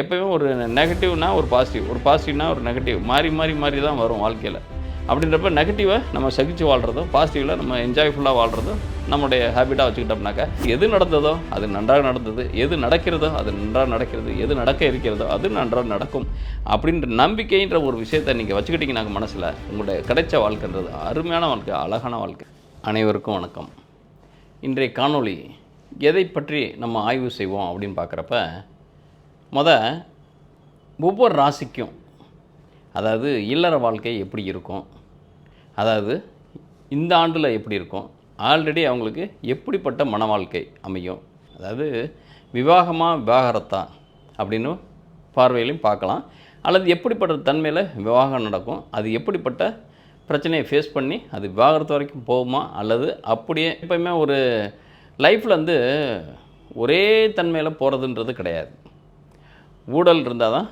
எப்போயுமே ஒரு நெகட்டிவ்னா ஒரு பாசிட்டிவ் ஒரு பாசிட்டிவ்னா ஒரு நெகட்டிவ் மாறி மாறி மாறி தான் வரும் வாழ்க்கையில். அப்படின்றப்ப நெகட்டிவை நம்ம சகிச்சு வாழ்கிறதும் பாசிட்டிவில் நம்ம என்ஜாய்ஃபுல்லாக வாழ்கிறதும் நம்முடைய ஹேபிட்டாக வச்சுக்கிட்டோம்னாக்கா எது நடந்ததோ அது நன்றாக நடந்தது எது நடக்கிறதோ அது நன்றாக நடக்கிறது எது நடக்க இருக்கிறதோ அது நன்றாக நடக்கும் அப்படின்ற நம்பிக்கைன்ற ஒரு விஷயத்தை நீங்கள் வச்சுக்கிட்டிங்கன்னா மனசில் உங்களுடைய கிடைச்ச வாழ்க்கைன்றது அருமையான வாழ்க்கை அழகான வாழ்க்கை. அனைவருக்கும் வணக்கம். இன்றைய காணொளி எதை பற்றி நம்ம ஆய்வு செய்வோம் அப்படின்னு பார்க்குறப்ப முத ஒவ்வொரு ராசிக்கும் அதாவது இல்லற வாழ்க்கை எப்படி இருக்கும்? அதாவது இந்த ஆண்டில் எப்படி இருக்கும்? ஆல்ரெடி அவங்களுக்கு எப்படிப்பட்ட மன வாழ்க்கை அமையும்? அதாவது விவாகமாக விவாகரத்தா அப்படின்னு பார்வையிலையும் பார்க்கலாம். அல்லது எப்படிப்பட்ட தன்மையில் விவாகம் நடக்கும்? அது எப்படிப்பட்ட பிரச்சனையை ஃபேஸ் பண்ணி அது விவாகரத்து வரைக்கும் போகுமா? அல்லது அப்படியே எப்போயுமே ஒரு லைஃப்பில் வந்து ஒரே தன்மையில் போகிறதுன்றது கிடையாது. ஊடல் இருந்தால் தான்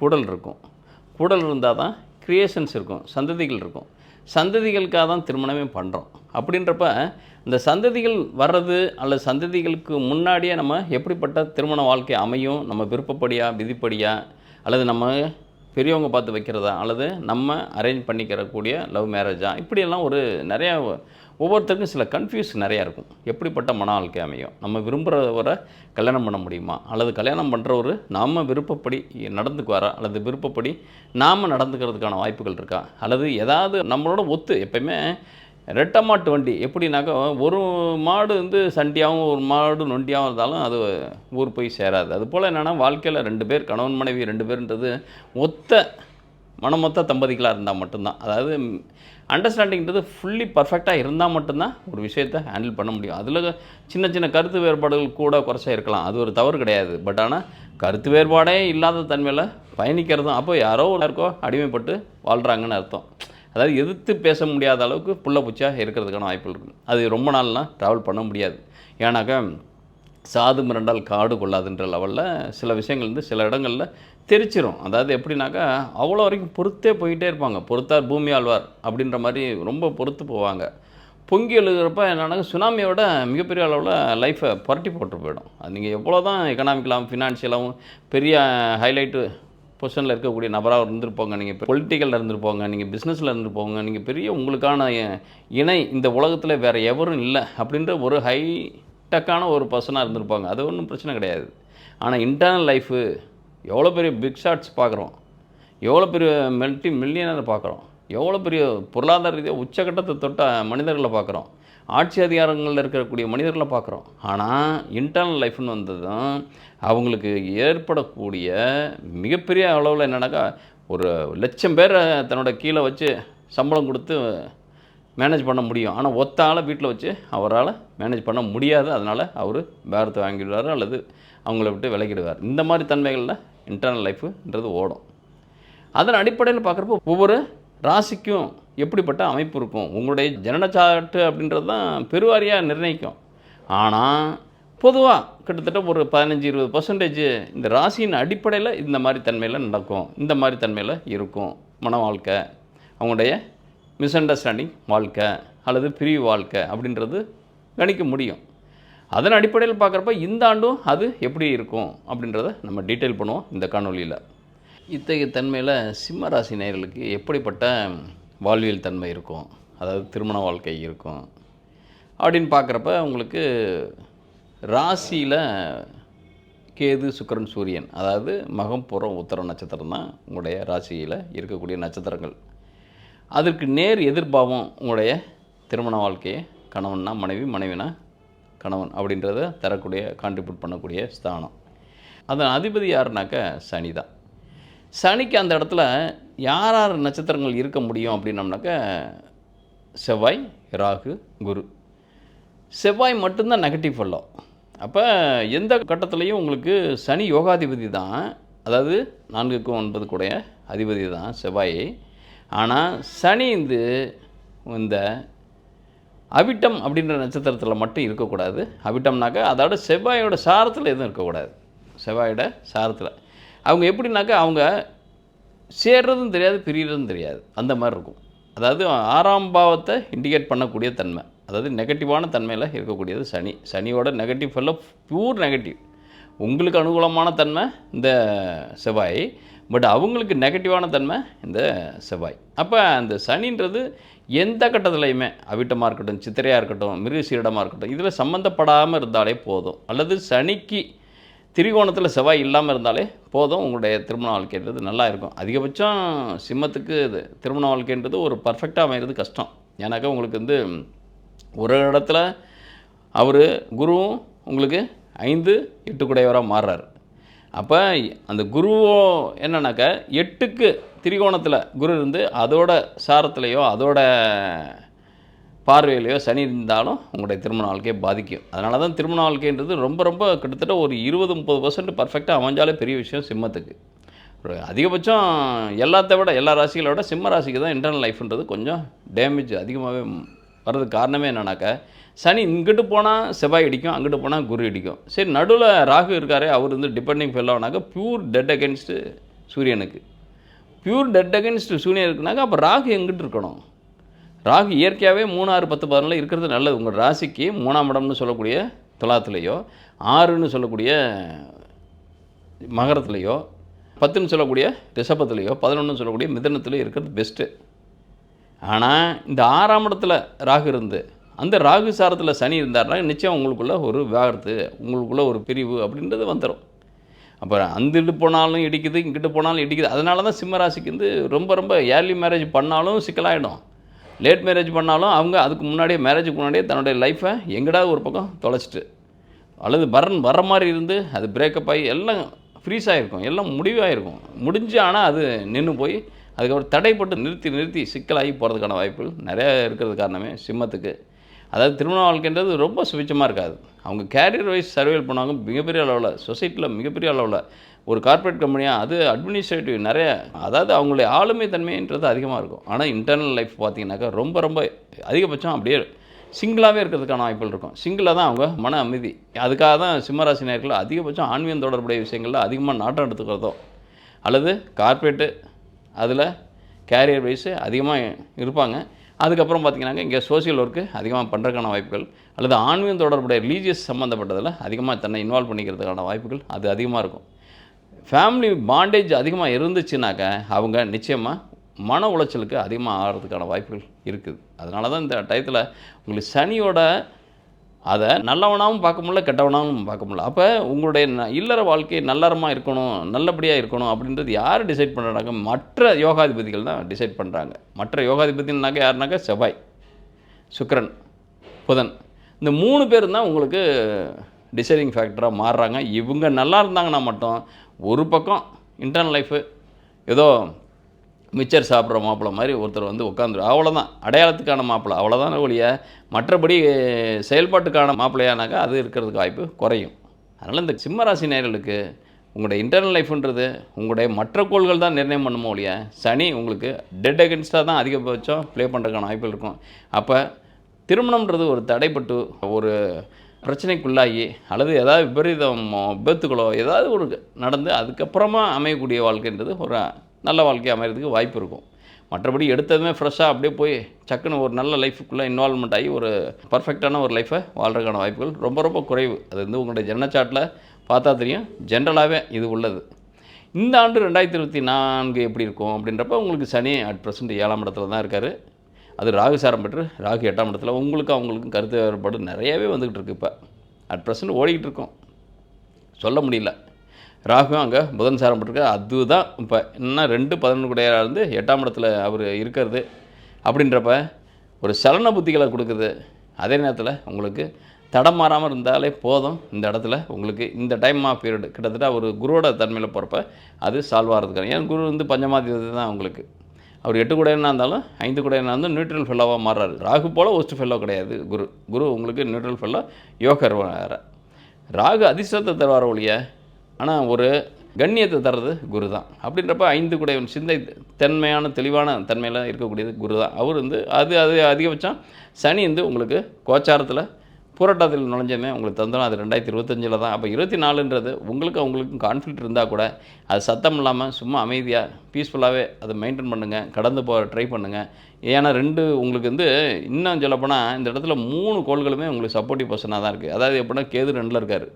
கூடல் இருக்கும். கூடல் இருந்தால் தான் கிரியேஷன்ஸ் இருக்கும் சந்ததிகள் இருக்கும். சந்ததிகளுக்காக தான் திருமணமே பண்ணுறோம் அப்படின்றப்ப இந்த சந்ததிகள் வர்றது அல்லது சந்ததிகளுக்கு முன்னாடியே நம்ம எப்படிப்பட்ட திருமண வாழ்க்கை அமையும் நம்ம விருப்பப்படியா விதிப்படியா அல்லது நம்ம பெரியவங்க பார்த்து வைக்கிறதா? அல்லது நம்ம அரேஞ்ச் பண்ணிக்கிறக்கூடிய லவ் மேரேஜா இப்படியெல்லாம் ஒரு நிறையா ஒவ்வொருத்தருக்கும் சில கன்ஃபியூஸ் நிறையா இருக்கும். எப்படிப்பட்ட மன வாழ்க்கை அமையும்? நம்ம விரும்புகிறவரை கல்யாணம் பண்ண முடியுமா? அல்லது கல்யாணம் பண்ணுறவர் நாம் விருப்பப்படி நடந்துக்குவாரா? அல்லது விருப்பப்படி நாம் நடந்துக்கிறதுக்கான வாய்ப்புகள் இருக்கா? அல்லது ஏதாவது நம்மளோட ஒத்து எப்பயுமே ரெட்டை மாட்டு வண்டி. எப்படின்னாக்கா ஒரு மாடு வந்து சண்டியாகவும் ஒரு மாடு நொண்டியாகவும் இருந்தாலும் அது ஊர் போய் சேராது. அதுபோல் என்னென்னா வாழ்க்கையில் ரெண்டு பேர் கணவன் மனைவி ரெண்டு பேருன்றது ஒத்த மனமொத்த தம்பதிகளாக இருந்தால் மட்டும்தான். அதாவது அண்டர்ஸ்டாண்டிங்கிறது ஃபுல்லி பர்ஃபெக்டாக இருந்தால் மட்டும்தான் ஒரு விஷயத்தை ஹேண்டில் பண்ண முடியும். அதில் சின்ன சின்ன கருத்து வேறுபாடுகள் கூட குறைச்சா இருக்கலாம். அது ஒரு தவறு கிடையாது. பட் ஆனால் கருத்து வேறுபாடே இல்லாத தன்மையில் பயணிக்கிறதும் அப்போ யாரோ யாருக்கோ அடிமைப்பட்டு வாழ்கிறாங்கன்னு அர்த்தம். அதாவது எதிர்த்து பேச முடியாத அளவுக்கு புள்ள பூச்சியாக இருக்கிறதுக்கான வாய்ப்புகள் இருக்குது அது ரொம்ப நாள்லாம் ட்ராவல் பண்ண முடியாது. ஏன்னாக்கா சாது மிரண்டால் காடு கொள்ளாதுன்ற லெவலில் சில விஷயங்கள் வந்து சில இடங்களில் தெரிச்சிரும். அதாவது எப்படின்னாக்கா அவ்வளோ வரைக்கும் பொறுத்தே போயிட்டே இருப்பாங்க. பொறுத்தார் பூமி ஆழ்வார் அப்படின்ற மாதிரி ரொம்ப பொறுத்து போவாங்க. பொங்கி எழுகிறப்ப என்னன்னா சுனாமியோட மிகப்பெரிய அளவில் லைஃப்பை புரட்டி போட்டு போயிடும். அது நீங்கள் எவ்வளோ தான் எக்கனாமிக்கலாகவும் ஃபினான்ஷியலாகவும் பெரிய ஹைலைட்டு பொசிஷனில் இருக்கக்கூடிய நபராக இருந்திருப்போங்க. நீங்கள் பொலிட்டிக்கலில் இருந்திருப்போங்க. நீங்கள் பிஸ்னஸில் இருந்திருப்போங்க. நீங்கள் பெரிய உங்களுக்கான இணை இந்த உலகத்தில் வேறு எவரும் இல்லை அப்படின்ற ஒரு ஹை டக்கான ஒரு பர்சனாக இருந்திருப்பாங்க. அது ஒன்றும் பிரச்சனை கிடையாது. ஆனால் இன்டர்னல் லைஃபு எவ்வளோ பெரிய பிக் ஷாட்ஸ் பார்க்குறோம் எவ்வளோ பெரிய மல்டி மில்லியனர் பார்க்குறோம் எவ்வளோ பெரிய பொருளாதார ரீதியாக உச்சக்கட்டத்தை தொட்ட மனிதர்களை பார்க்குறோம் ஆட்சி அதிகாரங்களில் இருக்கக்கூடிய மனிதர்களை பார்க்குறோம் ஆனால் இன்டர்னல் லைஃப்னு வந்ததும் அவங்களுக்கு ஏற்படக்கூடிய மிகப்பெரிய அளவில் என்னென்னாக்கா ஒரு லட்சம் பேரை தன்னோட கீழே வச்சு சம்பளம் கொடுத்து மேனேஜ் பண்ண முடியும். ஆனால் ஒத்தால் வீட்டில் வச்சு அவரால் மேனேஜ் பண்ண முடியாது. அதனால் அவர் பேரத்தை வாங்கிடுவார் அல்லது அவங்கள விட்டு விலகிடுவார். இந்த மாதிரி தன்மைகளில் இன்டர்னல் லைஃபுன்றது ஓடும். அதன் அடிப்படையில் பார்க்குறப்போ ஒவ்வொரு ராசிக்கும் எப்படிப்பட்ட அமைப்பு இருக்கும்? உங்களுடைய ஜனனச்சாட்டு அப்படின்றது தான் பெருவாரியாக நிர்ணயிக்கும். ஆனால் பொதுவாக கிட்டத்தட்ட ஒரு பதினஞ்சு இருபது பர்சன்டேஜ் இந்த ராசியின் அடிப்படையில் இந்த மாதிரி தன்மையில் நடக்கும். இந்த மாதிரி தன்மையில் இருக்கும். மன வாழ்க்கை. அவங்களுடைய மிஸ் அண்டர்ஸ்டாண்டிங் வாழ்க்கை அல்லது பிரிவு வாழ்க்கை அப்படின்றது கணிக்க முடியும். அதன் அடிப்படையில் பார்க்குறப்ப இந்த ஆண்டும் அது எப்படி இருக்கும் அப்படின்றத நம்ம டீட்டெயில் பண்ணுவோம் இந்த காணொலியில் இத்தகைய தன்மையில் சிம்ம ராசி நேயர்களுக்கு எப்படிப்பட்ட வாழ்வியல் தன்மை இருக்கும். அதாவது திருமண வாழ்க்கை இருக்கும். அப்படின்னு பார்க்குறப்ப உங்களுக்கு ராசியில் கேது சுக்கரன் சூரியன் அதாவது மகம் புறம் உத்தர நட்சத்திரம் தான் உங்களுடைய ராசியில் இருக்கக்கூடிய நட்சத்திரங்கள். அதற்கு நேர் எதிர்பாவம் உங்களுடைய திருமண வாழ்க்கையை கணவன்னா மனைவி மனைவினா கணவன் அப்படின்றத தரக்கூடிய கான்ட்ரிபியூட் பண்ணக்கூடிய ஸ்தானம். அதன் அதிபதி யாருனாக்க சனி தான். சனிக்கு அந்த இடத்துல யார் யார் நட்சத்திரங்கள் இருக்க முடியும் அப்படின்னம்னாக்க செவ்வாய் ராகு குரு. செவ்வாய் மட்டும்தான் நெகட்டிவ் ஃபல்லோ அப்போ எந்த கட்டத்துலேயும் உங்களுக்கு சனி யோகாதிபதி தான். அதாவது நான்குக்கும் ஒன்பது கூடைய அதிபதி தான் செவ்வாய். ஆனால் சனி இந்த இந்த அவிட்டம் அப்படின்ற நட்சத்திரத்தில் மட்டும் இருக்கக்கூடாது. அவிட்டம்னாக்கா அதோட செவ்வாயோட சாரத்தில் எதுவும் இருக்கக்கூடாது. செவ்வாயோட சாரத்தில். அவங்க எப்படின்னாக்கா அவங்க சேர்றதும் தெரியாது பிரியறதும் தெரியாது. அந்த மாதிரி இருக்கும். அதாவது ஆறாம் பாவத்தை இண்டிகேட் பண்ணக்கூடிய தன்மை. அதாவது நெகட்டிவான தன்மையில் இருக்கக்கூடியது சனி. சனியோட நெகட்டிவ் ஃபெல்லாம் பியூர் நெகட்டிவ் உங்களுக்கு அனுகூலமான தன்மை இந்த செவ்வாய். பட் அவங்களுக்கு நெகட்டிவான தன்மை இந்த செவ்வாய். அப்போ அந்த சனின்றது எந்த கட்டத்துலையுமே அவிட்டமாக இருக்கட்டும் சித்திரையாக இருக்கட்டும் மிருகசீரிடமாக இருக்கட்டும் இதில் சம்மந்தப்படாமல் இருந்தாலே போதும். அல்லது சனிக்கு திரிகோணத்தில் செவ்வாய் இல்லாமல் இருந்தாலே போதும் உங்களுடைய திருமண வாழ்க்கைன்றது நல்லா இருக்கும். அதிகபட்சம் சிம்மத்துக்கு இது திருமண வாழ்க்கைன்றது ஒரு பர்ஃபெக்டாக அமைகிறது கஷ்டம். ஏன்னாக்கா உங்களுக்கு வந்து ஒரு இடத்துல அவர் குருவும் உங்களுக்கு ஐந்து எட்டு குடையவராக அப்போ அந்த குருவோ என்னன்னாக்கா எட்டுக்கு திரிகோணத்தில் குரு இருந்து அதோட சாரத்துலேயோ அதோட பார்வையிலையோ சனி இருந்தாலும் உங்களுடைய திருமண வாழ்க்கையை பாதிக்கும். அதனால தான் திருமண வாழ்க்கைன்றது ரொம்ப ரொம்ப கிட்டத்தட்ட ஒரு இருபது முப்பது பர்சன்ட் பர்ஃபெக்டாக அமைஞ்சாலே பெரிய விஷயம் சிம்மத்துக்கு. ஒரு அதிகபட்சம் எல்லாத்த விட எல்லா ராசிகளை விட சிம்ம ராசிக்கு தான் இன்டர்னல் லைஃப்ன்றது கொஞ்சம் டேமேஜ் அதிகமாகவே வர்றதுக்கு காரணமே என்னன்னாக்கா சனி இங்கிட்டு போனால் செவ்வாய் இடிக்கும் அங்கிட்டு போனால் குரு இடிக்கும். சரி நடுவில் ராகு இருக்காரே அவர் வந்து டிபெண்டிங் ஃபெல்லோனாக்கா பியூர் டெட் அகேன்ஸ்ட்டு சூரியனுக்கு. பியூர் டெட் அகேன்ஸ்ட் சூரியன் இருக்குனாக்கா அப்போ ராகு எங்கிட்டு இருக்கணும்? ராகு இயற்கையாகவே மூணு ஆறு பத்து பதினால இருக்கிறது நல்லது. உங்கள் ராசிக்கு மூணாம் இடம்னு சொல்லக்கூடிய துலாத்துலேயோ ஆறுன்னு சொல்லக்கூடிய மகரத்துலேயோ பத்துன்னு சொல்லக்கூடிய ரிஷபத்துலேயோ பதினொன்று சொல்லக்கூடிய மிதனத்துலேயோ இருக்கிறது பெஸ்ட்டு ஆனால் இந்த ஆறாம் இடத்துல ராகு இருந்து அந்த ராகு சாரத்தில் சனி இருந்தாருன்னா நிச்சயம் உங்களுக்குள்ளே ஒரு விவாகரத்து உங்களுக்குள்ளே ஒரு பிரிவு அப்படின்றது வந்துடும் அப்போ அந்திட்டு போனாலும் இடிக்குது இங்கிட்டு போனாலும் இடிக்குது. அதனால தான் சிம்ம ராசிக்கு வந்து ரொம்ப ரொம்ப ஏர்லி மேரேஜ் பண்ணாலும் சிக்கலாகிடும் லேட் மேரேஜ் பண்ணாலும் அவங்க அதுக்கு முன்னாடியே மேரேஜுக்கு முன்னாடியே தன்னுடைய லைஃப்பை எங்கடா ஒரு பக்கம் தொலைச்சிட்டு. அல்லது வரன் வர மாதிரி இருந்து அது பிரேக்கப் ஆகி எல்லாம் ஃப்ரீஸ் ஆகிருக்கும் எல்லாம் முடிவாகிருக்கும் முடிஞ்சு ஆனால் அது நின்று போய் அதுக்கப்புறம் தடைப்பட்டு நிறுத்தி நிறுத்தி சிக்கலாகி போகிறதுக்கான வாய்ப்புகள் நிறையா இருக்கிறது காரணமே சிம்மத்துக்கு. அதாவது திருமண வாழ்க்கைன்றது ரொம்ப சுவிச்சமாக இருக்காது. அவங்க கேரியர் வைஸ் சர்வேல் பண்ணுவாங்க மிகப்பெரிய அளவில். சொசைட்டியில் மிகப்பெரிய அளவில். ஒரு கார்ப்பரேட் கம்பெனியாக அது அட்மினிஸ்ட்ரேட்டிவ் நிறைய அதாவது அவங்களுடைய ஆளுமை தன்மைன்றது அதிகமாக இருக்கும். ஆனால் இன்டர்னல் லைஃப் பார்த்தீங்கன்னாக்கா ரொம்ப ரொம்ப அதிகபட்சம் அப்படியே சிங்கிளாகவே இருக்கிறதுக்கான வாய்ப்புகள் இருக்கும். சிங்கிளாக தான் அவங்க மன அமைதி. அதுக்காக தான் சிம்மராசி நேர்கள் அதிகபட்சம் ஆன்மீகம் தொடர்புடைய விஷயங்களில் அதிகமாக நாட்டம் எடுத்துக்கிறதோ அல்லது கார்ப்பரேட்டு அதில் கேரியர் வைஸு அதிகமாக இருப்பாங்க. அதுக்கப்புறம் பார்த்திங்கனாக்க இங்கே சோஷியல் ஒர்க்கு அதிகமாக பண்ணுறதுக்கான வாய்ப்புகள் அல்லது ஆன்மீகம் தொடர்புடைய ரிலீஜியஸ் சம்மந்தப்பட்டதில் அதிகமாக தன்னை இன்வால்வ் பண்ணிக்கிறதுக்கான வாய்ப்புகள் அது அதிகமாக இருக்கும். ஃபேமிலி பாண்டேஜ் அதிகமாக இருந்துச்சுனாக்க அவங்க நிச்சயமாக மன உளைச்சலுக்கு அதிகமாக ஆகிறதுக்கான வாய்ப்புகள் இருக்குது. அதனால தான் இந்த டயத்தில் உங்களுக்கு சனியோட அதை நல்லவனாகவும் பார்க்க முடியல கெட்டவனாகவும் பார்க்க முடியல. அப்போ உங்களுடைய ந- இல்லற வாழ்க்கை நல்லறமாக இருக்கணும் நல்லபடியாக இருக்கணும் அப்படின்றது யார் டிசைட் பண்ணுறாங்க மற்ற யோகாதிபதிகள் தான் டிசைட் பண்ணுறாங்க மற்ற யோகாதிபதினாக்க யாருனாக்கா? செவ்வாய் சுக்கரன் புதன். இந்த மூணு பேர் தான் உங்களுக்கு டிசைடிங் ஃபேக்டராக மாறுறாங்க. இவங்க நல்லா இருந்தாங்கன்னா மட்டும் ஒரு பக்கம் இன்டர்னல் லைஃபு ஏதோ மிச்சர் சாப்பிட்ற மாப்பிள்ளை மாதிரி ஒருத்தர் வந்து உட்காந்துரு அவ்வளோதான் அடையாளத்துக்கான மாப்பிள்ளை. அவ்வளோதான் ஒழிய மற்றபடி செயல்பாட்டுக்கான மாப்பிள்ளையானாக்கா அது இருக்கிறதுக்கு வாய்ப்பு குறையும். அதனால் இந்த சிம்மராசி நேர்களுக்கு உங்களுடைய இன்டர்னல் லைஃப்ன்றது உங்களுடைய மற்ற கோள்கள் தான் நிர்ணயம் பண்ணுமோ ஒழிய சனி உங்களுக்கு டெட் அகென்ஸ்டாக தான் அதிகபட்சம் ப்ளே பண்ணுறதுக்கான வாய்ப்பு இருக்கும். அப்போ திருமணம்ன்றது ஒரு தடைப்பட்டு ஒரு பிரச்சனைக்குள்ளாகி அல்லது ஏதாவது விபரீதமோ விபத்துகளோ ஏதாவது ஒரு நடந்து அதுக்கப்புறமா அமையக்கூடிய வாழ்க்கைன்றது ஒரு நல்ல வாழ்க்கை அமைகிறதுக்கு வாய்ப்பு இருக்கும். மற்றபடி எடுத்ததுமே ஃப்ரெஷ்ஷாக அப்படியே போய் சக்குன்னு ஒரு நல்ல லைஃபுக்குள்ளே இன்வால்மெண்ட் ஆகி ஒரு பர்ஃபெக்டான ஒரு லைஃப்பை வாழ்றதுக்கான வாய்ப்புகள் ரொம்ப ரொம்ப குறைவு. அது வந்து உங்களுடைய ஜனச்சாட்டில் பார்த்தா தெரியும். ஜென்ரலாகவே இது உள்ளது. இந்த ஆண்டு ரெண்டாயிரத்தி இருபத்தி நான்கு எப்படி இருக்கும் அப்படின்றப்ப உங்களுக்கு சனி அட் ப்ரெசென்ட் ஏழாம் இடத்துல தான் இருக்கார். அது ராகு சாரம் பெற்று ராகு எட்டாம் இடத்துல உங்களுக்கும் அவங்களுக்கும் கருத்து வேறுபாடு நிறையவே வந்துக்கிட்டு இருக்கு இப்போ. அட் ப்ரெசென்ட் ஓடிக்கிட்டு இருக்கோம். சொல்ல முடியல. ராகுவும் அங்கே புதன் சாரம் பெற்றிருக்க அதுதான் இப்போ இன்னும் ரெண்டு பதினொன்று குடையாக இருந்து எட்டாம் இடத்துல அவர் இருக்கிறது அப்படின்றப்ப ஒரு சலன புத்திகளை கொடுக்குது. அதே நேரத்தில் உங்களுக்கு தடம் மாறாமல் இருந்தாலே போதும் இந்த இடத்துல. உங்களுக்கு இந்த டைம் ஆஃப் பீரியட் கிட்டத்தட்ட ஒரு குருவோட தன்மையில் போகிறப்ப அது சால்வ் ஆகிறதுக்கான ஏன் குரு வந்து பஞ்சமாதிபதி தான் உங்களுக்கு? அவர் எட்டு கூட என்ன இருந்தாலும் ஐந்து கூட என்ன இருந்தாலும் நியூட்ரல் ஃபெல்லோவாக மாறுறாரு. ராகு போல் ஒஸ்ட் ஃபெல்லோ கிடையாது குரு. குரு உங்களுக்கு நியூட்ரல் ஃபெல்லோ யோகர் வேறு. ராகு அதிர்ஷ்டத்தை தருவார் ஒழிய ஆனால் ஒரு கண்ணியத்தை தர்றது குரு தான். அப்படின்றப்ப ஐந்து கூட சிந்தை தன்மையான தெளிவான தன்மையில் இருக்கக்கூடியது குரு தான். அவர் வந்து அது அது அதிகபட்சம் சனி வந்து உங்களுக்கு கோச்சாரத்தில் போராட்டத்தில் நுழைஞ்சமே உங்களுக்கு தந்தோம் அது ரெண்டாயிரத்தி இருபத்தஞ்சில் தான். அப்போ இருபத்தி நாலுன்றது உங்களுக்கு அவங்களுக்கும் கான்ஃப்ளிக்ட் இருந்தால் கூட அது சத்தம் இல்லாமல் சும்மா அமைதியாக பீஸ்ஃபுல்லாகவே அதை மெயின்டைன் பண்ணுங்கள் கடந்து போக ட்ரை பண்ணுங்கள் ஏன்னா ரெண்டு உங்களுக்கு வந்து இன்னும் சொல்லப்போனால் இந்த இடத்துல மூணு கோள்களுமே உங்களுக்கு சப்போர்ட்டிவ் பர்சனாக தான் இருக்குது அதாவது எப்படின்னா கேது ரெண்டில் இருக்கார்.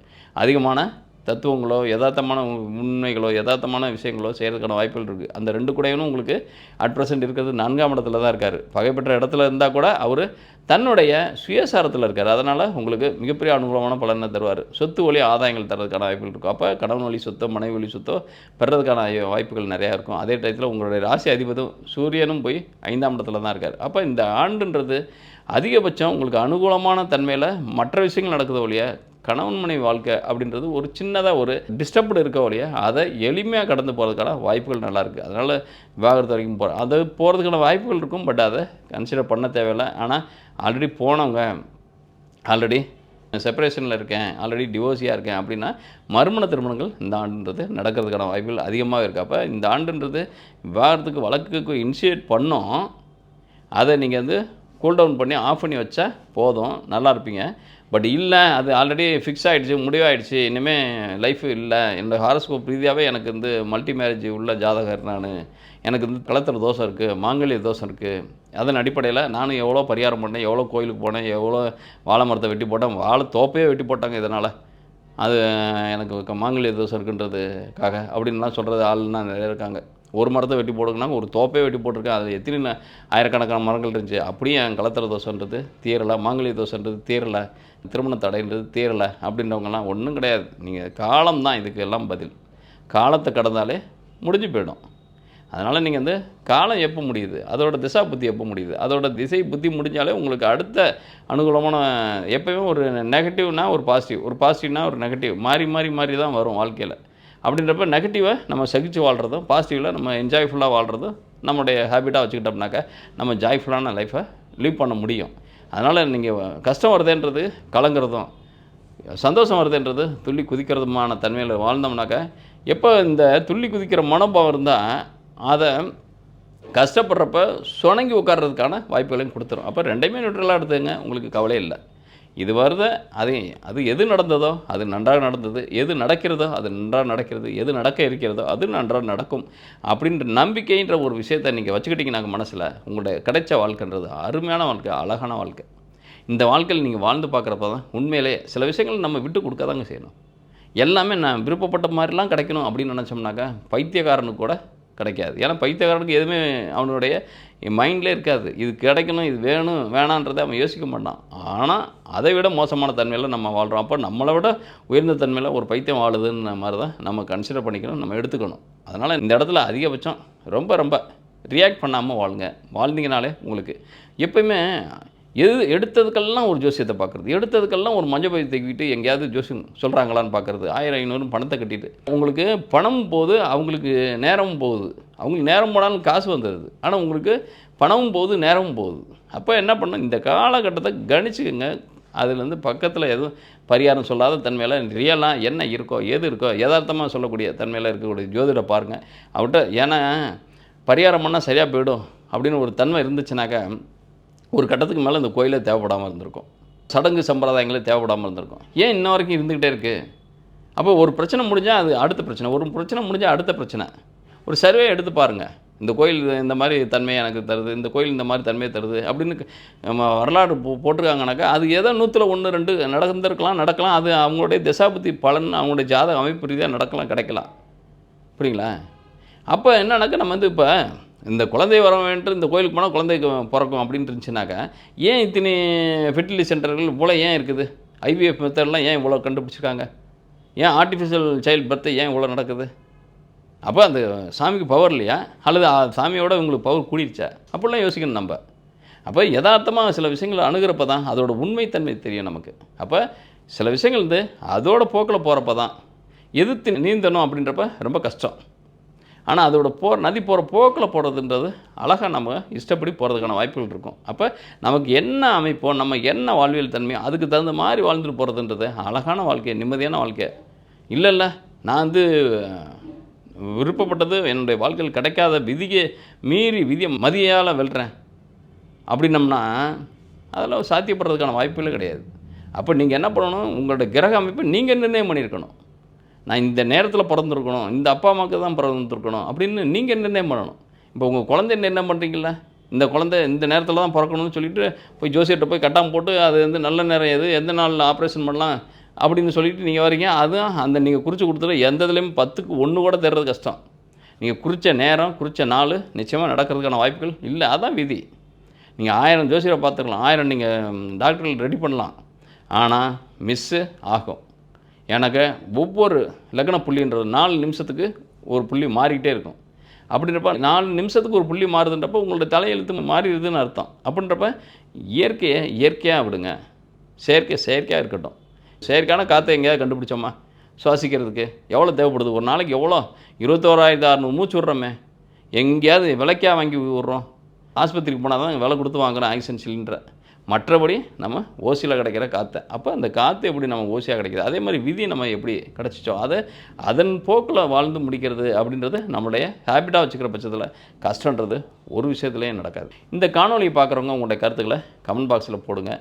அதிகமான தத்துவங்களோ யதார்த்தமான உண்மைகளோ யதார்த்தமான விஷயங்களோ செய்கிறதுக்கான வாய்ப்புகள் இருக்குது அந்த ரெண்டு கூடையனும் உங்களுக்கு அட் ப்ரெசென்ட் இருக்கிறது நான்காம் இடத்துல தான் இருக்கார். பகைப்பெற்ற இடத்துல இருந்தால் கூட அவர் தன்னுடைய சுயசாரத்தில் இருக்கார். அதனால் உங்களுக்கு மிகப்பெரிய அனுகூலமான பலனை தருவார். சொத்து வழி ஆதாயங்கள் தரதுக்கான வாய்ப்புகள் இருக்கும். அப்போ கணவன் வழி சொத்தோ மனைவி வழி சொத்தோ பெறதுக்கான வாய்ப்புகள் நிறையா இருக்கும். அதே டயத்தில் உங்களுடைய ராசி அதிபதும் சூரியனும் போய் ஐந்தாம் இடத்துல தான் இருக்கார். அப்போ இந்த ஆண்டுன்றது அதிகபட்சம் உங்களுக்கு அனுகூலமான தன்மையில் மற்ற விஷயங்கள் நடக்குது ஒழிய கணவன் மனைவி வாழ்க்கை அப்படின்றது ஒரு சின்னதாக ஒரு டிஸ்டர்ப்டு இருக்க ஒழிய அதை எளிமையாக கடந்து போகிறதுக்கான வாய்ப்புகள் நல்லா இருக்குது அதனால் விவாகரத்து வரைக்கும் போகிற அது போகிறதுக்கான வாய்ப்புகள் இருக்கும் பட் அதை கன்சிடர் பண்ண தேவையில்லை. ஆனால் ஆல்ரெடி போனவங்க ஆல்ரெடி செப்பரேஷனில் இருக்கேன் ஆல்ரெடி டிவோர்ஸியாக இருக்கேன் அப்படின்னா மறுமண திருமணங்கள் இந்த ஆண்டுன்றது நடக்கிறதுக்கான வாய்ப்புகள் அதிகமாக இருக்குது அப்போ இந்த ஆண்டுன்றது விவாகரத்துக்கு வழக்குக்கு இனிஷியேட் பண்ணோம். அதை நீங்கள் வந்து கூல் டவுன் பண்ணி ஆஃப் பண்ணி வச்சா போதும். நல்லா இருப்பீங்க. பட் இல்லை அது ஆல்ரெடி ஃபிக்ஸ் ஆகிடுச்சு முடிவாயிடுச்சு. இனிமேல் லைஃப் இல்லை. என்னோடய ஹாரஸ்கோப் ரீதியாகவே எனக்கு வந்து மல்டி மேரேஜ் உள்ள ஜாதகர் நான். எனக்கு வந்து கலத்திர தோசை இருக்குது மாங்கல்ய தோசை இருக்குது அதன் அடிப்படையில் நானும் எவ்வளோ பரிகாரம் பண்ணேன் எவ்வளோ கோயிலுக்கு போனேன் எவ்வளோ வாழை மரத்தை வெட்டி போட்டேன் வாழை தோப்பையே வெட்டி போட்டாங்க இதனால். அது எனக்கு மாங்கல்ய தோஷம் இருக்குன்றதுக்காக அப்படின்லாம் சொல்கிறது ஆளுன்னா நிறைய இருக்காங்க. ஒரு மரத்தை வெட்டி போடுங்கன்னா ஒரு தோப்பே வெட்டி போட்டிருக்கேன். அது எத்தனை ஆயிரக்கணக்கான மரங்கள் இருந்துச்சு. அப்படியே என் கலத்திர தோசைன்றது தீரலை மாங்கல்ய தோசைன்றது தீரலை. திருமண தடைன்றது தீரலை அப்படின்றவங்கலாம் ஒன்றும் கிடையாது. நீங்கள் காலம் தான் இதுக்கு எல்லாம் பதில். காலத்தை கடந்தாலே முடிஞ்சு போயிடும். அதனால் நீங்கள் வந்து காலம் எப்போ முடியுது? அதோட திசா புத்தி எப்போ முடியுது? அதோட திசை புத்தி முடிஞ்சாலே உங்களுக்கு அடுத்த அனுகூலமான எப்போயுமே ஒரு நெகட்டிவ்னா ஒரு பாசிட்டிவ் ஒரு பாசிட்டிவ்னா ஒரு நெகட்டிவ் மாறி மாறி மாறி தான் வரும் வாழ்க்கையில். அப்படின்றப்ப நெகட்டிவை நம்ம சகிச்சு வாழ்கிறதும் பாசிட்டிவில் நம்ம என்ஜாய்ஃபுல்லாக வாழ்கிறதும் நம்மளுடைய ஹேபிட்டாக வச்சுக்கிட்டோம்னாக்கா நம்ம ஜாய்ஃபுல்லான லைஃப்பை லீவ் பண்ண முடியும். அதனால் நீங்கள் கஷ்டம் வருதுன்றது கலங்குறதும் சந்தோஷம் வருதுன்றது துள்ளி குதிக்கிறதுமான தன்மையில் வாழ்ந்தோம்னாக்கா எப்போ இந்த துள்ளி குதிக்கிற மனோபாவம் இருந்தால் அதை கஷ்டப்படுறப்ப சுணங்கி உட்கார்றதுக்கான வாய்ப்புகளையும் கொடுத்துரும். அப்போ ரெண்டையுமே நியூட்ரலாக எடுத்துங்க உங்களுக்கு கவலை இல்லை. இது வருத அது அது எது நடந்ததோ அது நன்றாக நடந்தது. எது நடக்கிறதோ அது நன்றாக நடக்கிறது. எது நடக்க இருக்கிறதோ அது நன்றாக நடக்கும். அப்படின்ற நம்பிக்கைன்ற ஒரு விஷயத்தை நீங்கள் வச்சுக்கிட்டீங்கன்னாங்க மனசில் உங்களுடைய கிடைச்ச வாழ்க்கைன்றது அருமையான வாழ்க்கை அழகான வாழ்க்கை. இந்த வாழ்க்கையில் நீங்கள் வாழ்ந்து பார்க்குறப்ப தான் உண்மையிலே சில விஷயங்கள் நம்ம விட்டு கொடுக்க தாங்க செய்யணும். எல்லாமே நான் விருப்பப்பட்ட மாதிரிலாம் கிடைக்கணும் அப்படின்னு நினச்சோம்னாக்கா பைத்தியக்காரனுக்கு கூட கிடைக்காது. ஏன்னா பைத்தியக்காரனுக்கு எதுவுமே அவனுடைய மைண்ட்லேயே இருக்காது. இது கிடைக்கணும் இது வேணும் வேணான்றதை அவன் யோசிக்க மாட்டான். ஆனால் அதை விட மோசமான தன்மையில் நம்ம வாழ்கிறோம் அப்போ நம்மளை விட உயர்ந்த தன்மையில் ஒரு பைத்தியம் வாழுதுன்ற மாதிரி தான் நம்ம கன்சிடர் பண்ணிக்கணும் நம்ம எடுத்துக்கணும். அதனால் இந்த இடத்துல அதிகபட்சம் ரொம்ப ரொம்ப ரியாக்ட் பண்ணாமல் வாழுங்க. வாழ்ந்தீங்கனாலே உங்களுக்கு எப்பயுமே எது எடுத்ததுக்கெல்லாம் ஒரு ஜோசியத்தை பார்க்குறது? எடுத்ததுக்கெல்லாம் ஒரு மஞ்சள் பயிர் தூக்கிட்டு எங்கேயாவது ஜோசியம் சொல்கிறாங்களான்னு பார்க்குறது. ஆயிரம் ஐநூறு பணத்தை கட்டிட்டு. உங்களுக்கு பணமும் போது அவங்களுக்கு நேரமும் போகுது. அவங்களுக்கு நேரம் போனாலும் காசு வந்துடுது. ஆனால் உங்களுக்கு பணமும் போகுது நேரமும் போகுது. அப்போ என்ன பண்ண இந்த காலகட்டத்தை கணிச்சுக்கோங்க. அதுலேருந்து பக்கத்தில் எதுவும் பரிகாரம் சொல்லாத தன்மையில் ரியலாக என்ன இருக்கோ எது இருக்கோ யதார்த்தமாக சொல்லக்கூடிய தன்மையில் இருக்கக்கூடிய ஜோதிட பாருங்கள் அவர்கிட்ட ஏன்னா பரிகாரம் பண்ணால் சரியாக போயிடும். அப்படின்னு ஒரு தன்மை இருந்துச்சுனாக்கா ஒரு கட்டத்துக்கு மேலே இந்த கோயிலே தேவைப்படாமல் இருந்திருக்கும். சடங்கு சம்பிரதாயங்களே தேவைப்படாமல் இருந்திருக்கும். ஏன் இன்ன வரைக்கும் இருந்துக்கிட்டே இருக்குது அப்போ ஒரு பிரச்சனை முடிஞ்சால் அது அடுத்த பிரச்சனை. ஒரு பிரச்சனை முடிஞ்சால் அடுத்த பிரச்சனை. ஒரு சர்வே எடுத்து பாருங்கள் இந்த கோயில் இந்த மாதிரி தன்மையை எனக்கு தருது இந்த கோயில் இந்த மாதிரி தன்மையை தருது அப்படின்னு நம்ம வரலாறு போ போட்டிருக்காங்கனாக்கா அது ஏதோ நூற்றில் ஒன்று ரெண்டு நடந்திருக்கலாம் நடக்கலாம். அது அவங்களுடைய திசாபுத்தி பலன் அவங்களுடைய ஜாதக அமைப்பு ரீதியாக நடக்கலாம் கிடைக்கலாம். புரியுங்களா? அப்போ என்னன்னாக்கா நம்ம வந்து இப்போ இந்த குழந்தை வர வேண்டும் இந்த கோயிலுக்கு போனால் குழந்தைக்கு பிறக்கும் அப்படின்னு இருந்துச்சுனாக்கா ஏன் இத்தனை ஃபெர்டிலிட்டி சென்டர்கள் இவ்வளோ ஏன் இருக்குது? ஐவிஎஃப் மெத்தட்லாம் ஏன் இவ்வளோ கண்டுபிடிச்சிருக்காங்க? ஏன் ஆர்டிஃபிஷியல் சைல்டு பர்த் ஏன் இவ்வளோ நடக்குது? அப்போ அந்த சாமிக்கு பவர் இல்லையா? அல்லது சாமியோட உங்களுக்கு பவர் கூடிருச்சா? அப்படிலாம் யோசிக்கணும் நம்ம. அப்போ யதார்த்தமாக சில விஷயங்களை அணுகிறப்ப தான் அதோட உண்மைத்தன்மை தெரியும் நமக்கு. அப்போ சில விஷயங்கள் வந்து அதோட போக்கில் போகிறப்ப தான் எதிர்த்து நீந்தணும் அப்படின்றப்ப ரொம்ப கஷ்டம். ஆனால் அதோட போகிற நதி போகிற போக்கில் போகிறதுன்றது அழகாக நம்ம இஷ்டப்படி போகிறதுக்கான வாய்ப்புகள் இருக்கும். அப்போ நமக்கு என்ன அமைப்போ நம்ம என்ன வாழ்வியல் தன்மையோ அதுக்கு தகுந்த மாதிரி வாழ்ந்துட்டு போகிறதுன்றது அழகான வாழ்க்கை நிம்மதியான வாழ்க்கை. இல்லை இல்லை நான் வந்து விருப்பப்பட்டது என்னுடைய வாழ்க்கையில் கிடைக்காத விதியை மீறி விதியை மதியால் வெல்றேன். அப்படின்னம்னா அதெல்லாம் சாத்தியப்படுறதுக்கான வாய்ப்புகளே கிடையாது. அப்போ நீங்கள் என்ன பண்ணணும்? உங்களோட கிரக அமைப்பை நீங்கள் நிர்ணயம் பண்ணியிருக்கணும். நான் இந்த நேரத்தில் பிறந்திருக்கணும் இந்த அப்பா அம்மாவுக்கு தான் பிறந்திருக்கணும் அப்படின்னு நீங்கள் நிர்ணயம் பண்ணணும்? இப்போ உங்கள் குழந்தை நிர்ணயம் பண்ணுறீங்களா இந்த குழந்தை இந்த நேரத்தில் தான் பிறக்கணும்னு சொல்லிட்டு போய் ஜோசியர்கிட்ட போய் கட்டாம போட்டு அது வந்து நல்ல நேரம் எது எந்த நாளில் ஆப்ரேஷன் பண்ணலாம் அப்படின்னு சொல்லிட்டு நீங்கள் வரீங்க. அதுவும் அந்த நீங்கள் குறித்து கொடுத்துட்டு எந்த இதுலேயும் பத்துக்கு ஒன்று கூட தர்றது கஷ்டம். நீங்கள் குறித்த நேரம் குறித்த நாள் நிச்சயமாக நடக்கிறதுக்கான வாய்ப்புகள் இல்லை. அதான் விதி. நீங்கள் ஆயிரம் ஜோசியரை பார்த்துக்கலாம். ஆயிரம் நீங்கள் டாக்டர்கள் ரெடி பண்ணலாம். ஆனால் மிஸ்ஸு ஆகும். எனக்கு ஒவ்வொரு லக்ன புள்ளின்றது நாலு நிமிஷத்துக்கு ஒரு புள்ளி மாறிக்கிட்டே இருக்கும். அப்படின்றப்ப நாலு நிமிஷத்துக்கு ஒரு புள்ளி மாறுதுன்றப்ப உங்களோட தலையெழுத்து மாறிடுதுன்னு அர்த்தம். அப்படின்றப்ப இயற்கையை இயற்கையாக விடுங்க. செயற்கை செயற்கையாக இருக்கட்டும். செயற்கையான காற்றை எங்கேயாவது கண்டுபிடிச்சோமா? சுவாசிக்கிறதுக்கு எவ்வளோ தேவைப்படுது? ஒரு நாளைக்கு எவ்வளோ? இருபத்தோராயிரத்து அறநூறு மூச்சு விட்றோமே. எங்கேயாவது விலைக்கா வாங்கி விடுறோம். ஆஸ்பத்திரிக்கு போனால் தான் விலை கொடுத்து வாங்குகிறோம் ஆக்சிஜன் சிலிண்டரை. மற்றபடி நம்ம ஓசியில் கிடைக்கிற காற்றை அப்போ அந்த காற்று எப்படி நம்ம ஓசியாக கிடைக்கிது? அதே மாதிரி விதி நம்ம எப்படி கிடச்சிச்சோ அதை அதன் போக்கில் வாழ்ந்து முடிக்கிறது அப்படின்றது நம்மளுடைய ஹேபிட்டாக வச்சுக்கிற பட்சத்தில் கஷ்டன்றது ஒரு விஷயத்துலையும் நடக்காது. இந்த காணொலி பார்க்குறவங்க உங்களுடைய கருத்துக்களை கமெண்ட் பாக்ஸில் போடுங்க.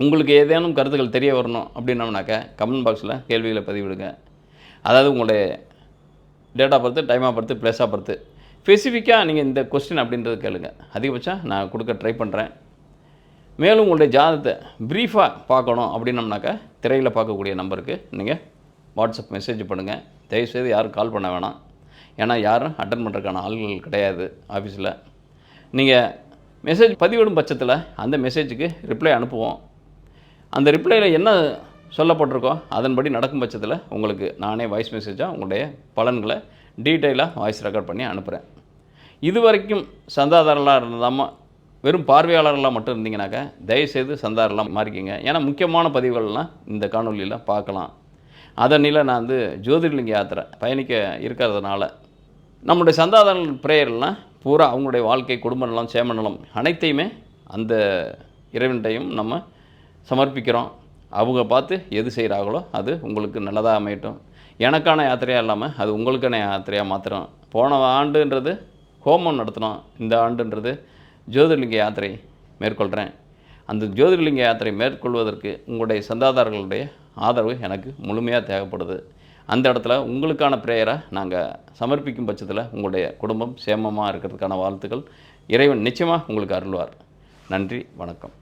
உங்களுக்கு ஏதேனும் கருத்துக்கள் தெரிய வரணும் அப்படின்னோம்னாக்க கமெண்ட் பாக்ஸில் கேள்விகளை பதிவிடுங்க. அதாவது உங்களுடைய டேட்டா பொறுத்து டைமாக பொறுத்து ப்ளேஸாக பொறுத்து. ஸ்பெசிஃபிக்காக நீங்கள் இந்த கொஸ்டின் அப்படின்றது கேளுங்க. அதிகபட்சம் நான் கொடுக்க ட்ரை பண்ணுறேன் மேலும் உங்களுடைய ஜாதகத்தை ப்ரீஃபாக பார்க்கணும் அப்படின்னம்னாக்கா திரையில் பார்க்கக்கூடிய நம்பருக்கு நீங்கள் வாட்ஸ்அப் மெசேஜ் பண்ணுங்கள் தயவுசெய்து யாரும் கால் பண்ண வேணாம். ஏன்னா யாரும் அட்டன் பண்ணுறதுக்கான ஆள்கள் கிடையாது ஆஃபீஸில் நீங்கள் மெசேஜ் பதிவிடும் பட்சத்தில் அந்த மெசேஜுக்கு ரிப்ளை அனுப்புவோம். அந்த ரிப்ளையில் என்ன சொல்லப்பட்டிருக்கோ அதன்படி நடக்கும் பட்சத்தில் உங்களுக்கு நானே வாய்ஸ் மெசேஜாக உங்களுடைய பலன்களை டீட்டெயிலாக வாய்ஸ் ரெக்கார்ட் பண்ணி அனுப்புகிறேன் இது வரைக்கும் சந்தாதாரர்களாக இருந்தாமல் வெறும் பார்வையாளர்களாக மட்டும் இருந்தீங்கனாக்கா தயவுசெய்து சந்தாரெல்லாம் மாறிக்கிங்க. ஏன்னா முக்கியமான பதிவுகள்லாம் இந்த காணொலியில் பார்க்கலாம். அதனில நான் வந்து ஜோதிர்லிங்க யாத்திரை பயணிக்க இருக்கிறதுனால நம்முடைய சந்தாதாரர்கள் பிரேயர்லாம் பூரா அவங்களுடைய வாழ்க்கை குடும்ப நலம் சேம நலம் அனைத்தையுமே அந்த இறைவன்கிட்டையும் நம்ம சமர்ப்பிக்கிறோம். அவங்க பார்த்து எது செய்கிறாங்களோ அது உங்களுக்கு நல்லதாக அமையட்டும். எனக்கான யாத்திரையாக இல்லாமல் அது உங்களுக்கான யாத்திரையாக மாத்திரம். போன ஆண்டுன்றது ஹோமம் நடத்தினோம். இந்த ஆண்டுன்றது ஜோதிர்லிங்க யாத்திரை மேற்கொள்கிறேன். அந்த ஜோதிர்லிங்க யாத்திரை மேற்கொள்வதற்கு உங்களுடைய சந்தாதாரர்களுடைய ஆதரவு எனக்கு முழுமையாக தேவைப்படுது. அந்த இடத்துல உங்களுக்கான ப்ரேயரை நாங்கள் சமர்ப்பிக்கும் பட்சத்தில் உங்களுடைய குடும்பம் சேமமாக இருக்கிறதுக்கான வாழ்த்துக்கள். இறைவன் நிச்சயமாக உங்களுக்கு அருள்வார். நன்றி வணக்கம்.